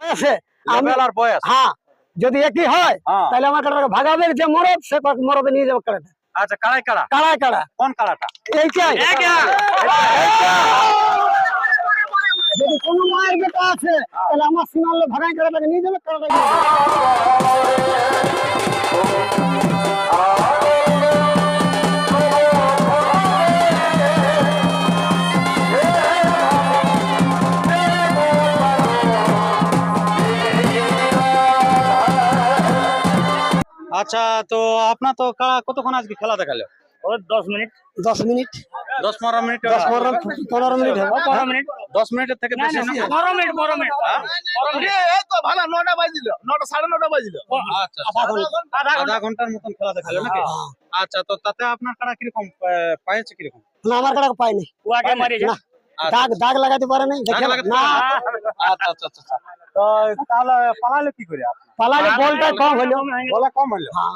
আছে আমি বয়স। হ্যাঁ যদি একই হয় হ্যাঁ। তাহলে আমার কাটাকে ভাগাবে যে মরদ সে মরদে নিয়ে যাবে কাটাটা আচ্ছা কাড়াই কাড়া? কাড়ায় কাড়া। কোন কাড়াটা? এইটাই। যদি কোনো মায়ের বেটা আছে তাহলে আমার সীমাল্য ভাগাই কাটাটাকে নিয়ে যাবে কাটাটা আচ্ছা তো আপনার তো কাড়া কতক্ষণ আজকে খেলা দেখাল? ওই দশ মিনিট। দশ মিনিট। দশ পনেরো মিনিট দশ পনেরো পনেরো মিনিট হবে। পনেরো মিনিট। দশ মিনিটের থেকে না, বেশি না, না না, পনেরো মিনিট পনেরো মিনিট। পনেরো মিনিট। ভালো নটা বাজিল। নটা সাড়ে নটা বাজিল। আচ্ছা আধা আধা ঘণ্টা। আধা ঘণ্টার মতন খেলা দেখাল নাকি? আচ্ছা তো তাতে আপনার কাড়া কীরকম আহ, পাইছে কীরকম? না আমার কাটাকে পাইনি। উহাকে মারিয়েছে না দাগ দাগ লাগাতে পারে নাই দেখে লাগাতে না। পারে আচ্ছা আচ্ছা আচ্ছা আচ্ছা। তো তাহলে পালালে কি করে আপনি? পালালে বলটা কম হলো। বলা কম হলো। হ্যাঁ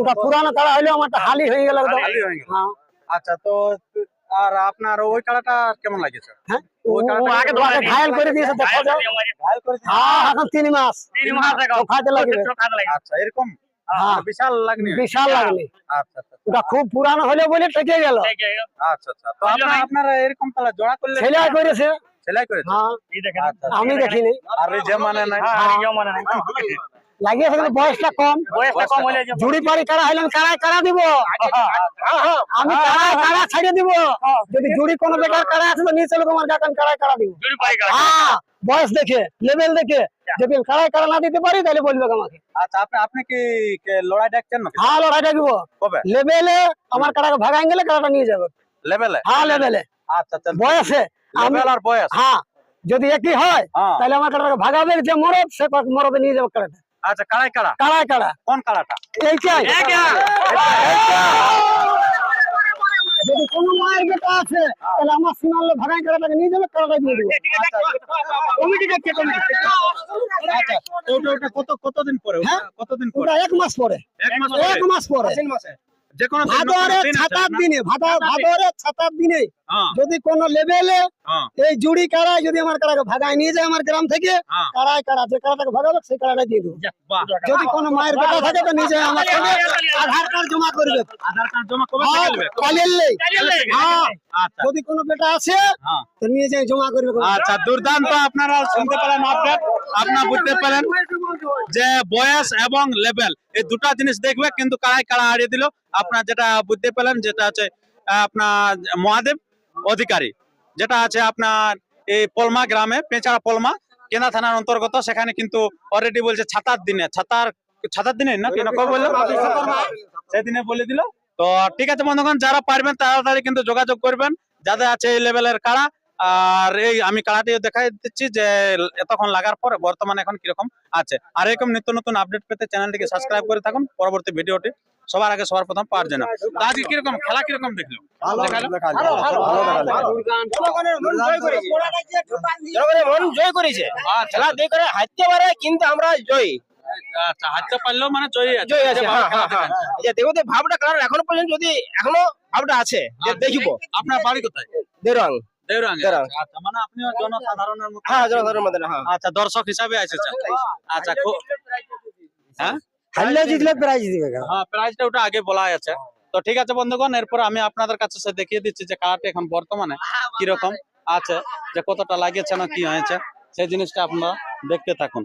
ওটা পুরানো আমারটা হালি হয়ে গেল একদম। খালি হয়ে গেল। হ্যাঁ। আচ্ছা তো আর আপনার ওই কেমন লাগেছে? হ্যাঁ? আগে ঘায়াল করে দিয়েছে দেখা যাও ঘায়াল করেছে হ্যাঁ এখন মাস। তিন মাস এখন। খাতে লাগবে। আচ্ছা এরকম? হ্যাঁ। বিশাল লাগনি? বিশাল লাগলে আচ্ছা আচ্ছা ওটা খুব পুরানো হলো বলে থেকে গেল। আচ্ছা আচ্ছা। তো আপনার আপনারা এরকম তাহলে জোড়া করলে ছেলে করেছে। সেলাই করেছে? হ্যাঁ। আচ্ছা, এই দেখেন। আমি দেখিনি। আর যে মানে নাই? হ্যাঁ, আর কেউ মানে নাই। লাগিয়েছে কিন্তু বয়সটা কম। বয়সটা কম হলে জুড়ি পাড়ি কাড়া হইলেন কাড়ায় কাড়া দিব? আমি কাড়ায় কাড়া ছাড়িয়ে দিব? যদি জুড়ি কোনো বেকার কাড়া আছে তো নিয়ে চলো তোমার কাকান দিব। হ্যাঁ বয়স দেখে লেভেল দেখে। যদি কাড়ায় কাড়া না দিতে পারি তাহলে বলবে আমাকে। আচ্ছা আপনি আপনি কি লড়াই ডাকছেন হ্যাঁ লড়াই ডাকবো। কবে? লেভেলে আমার ভাগাই গেলে নিয়ে যাবে। লেভেলে হ্যাঁ লেভেলে আচ্ছা আচ্ছা বয়সে। লেভেল আর বয়স? হ্যাঁ যদি একই হয় হ্যাঁ। তাহলে আমার কাড়াকে ভাগাবে যে মরদ সে মরদে নিয়ে যাবে কাড়াটা আচ্ছা কাড়াই কাড়া? কাড়ায় কাড়া। কোন কাড়াটা? এইটাই যদি কোনো মায়ের বেটা আছে তাহলে আমার সীমাল্য ভাগাই কাড়াটাকে নিয়ে যাবে কাড়াটা দিয়ে দেবো। কমিটি। আচ্ছা। ওটা ওটা কত কতদিন পরে? হ্যাঁ? কতদিন পরে? এক মাস পরে। এক মাস পরে? এক মাস পরে। যে কোনো দিন ভাদরে দিন ছাতার দিনে ভাদা- ভাদরে। ছাতার দিনে। হ্যাঁ যদি কোন লেভেলে হ্যাঁ। এই জুড়ি কাড়ায় যদি আমার কাড়াকে ভাগায় নিয়ে যায় আমার গ্রাম থেকে হ্যাঁ। কাড়ায় কাড়া যে কাড়াটাকে ভাগাবে সেই কাড়াটা দিয়ে দেবো। যদি কোনো মায়ের বেটা থাকে তো নিজে আমার আধার কার্ড জমা করবে। আধার কার্ড জমা। হ্যাঁ আচ্ছা। যদি কোনো বেটা আছে হ্যাঁ। তো নিয়ে যাই জমা করবে। আচ্ছা দুর্দান্ত আপনারা শুনতে পেলেন আপডেট। আপনারা বুঝতে পেলেন যে বয়স এবং লেভেল এই দুটো জিনিস দেখবে কিন্তু কাড়াই কাড়া হারিয়ে দিল। আপনার যেটা বুঝতে পেলেন যেটা আছে আপনার মহাদেব অধিকারী, যেটা আছে আপনার এই পলমা গ্রামে পেঁচাড়া পলমা, কেনা থানার অন্তর্গত, সেখানে কিন্তু অলরেডি বলছে ছাতার দিনে, ছাতার ছাতার দিনে না কেন কবে বলল? সেদিনে বলে দিল। তো ঠিক আছে বন্ধুগণ, যারা পারবেন, তাড়াতাড়ি কিন্তু যোগাযোগ করবেন। যাদের আছে এই লেভেলের কাড়া আর এই আমি কাড়াটিও দেখাই দিচ্ছি যে এতক্ষণ লাগার পরে বর্তমানে এখন কীরকম আছে। আর এরকম নিত্য নতুন আপডেট পেতে চ্যানেলটিকে সাবস্ক্রাইব করে থাকুন। পরবর্তী ভিডিওটি সবার আগে সবার প্রথম পাওয়ার জন্য। আজকে কীরকম? খেলা কীরকম দেখল? মন জয় করেছে। আচ্ছা। খেলা দেখে হারতে পারে কিন্তু আমরা জয়ী। আচ্ছা পারলেও মানে জয়ী আছে। ভাবটা কারণ এখনও পর্যন্ত যদি এখনও ভাবটা আছে যে আচ্ছা। আপনার বাড়ি কোথায়? দেরং। আচ্ছা মানে হ্যাঁ হ্যাঁ। আচ্ছা দর্শক হিসাবে আছে আচ্ছা খুব হ্যাঁ? হারলে জিতলে প্রাইজ দিবে হ্যাঁ প্রাইসটা ওটা আগে বলা আছে। তো ঠিক আছে বন্ধুগণ এরপর আমি আপনাদের কাছে সে দেখিয়ে দিচ্ছি যে কারাটি এখন বর্তমানে কীরকম আছে যে কতটা লাগিয়েছে না কি হয়েছে। সেই জিনিসটা আপনারা দেখতে থাকুন।